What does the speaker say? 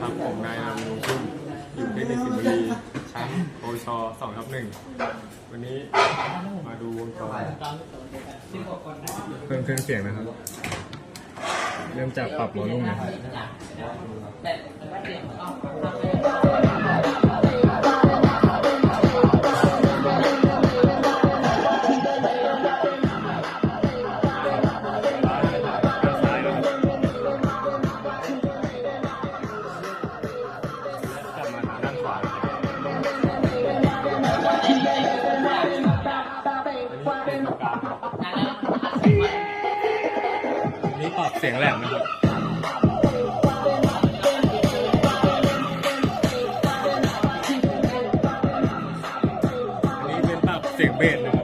ครับ ผมนายนำวงชุ่มอยู่ที่ในสิงห์บุรีชั้นโอชสองทับหนึ่งวันนี้มาดูวงจรเพิ่มเครื่องเสียงนะครับ เริ่มจากปรับวอลลุ่มนะครับ ฟังเนี่ปรับเสียงแหลมนะครับนี่เป็นปรับเสียงเบสนะครับ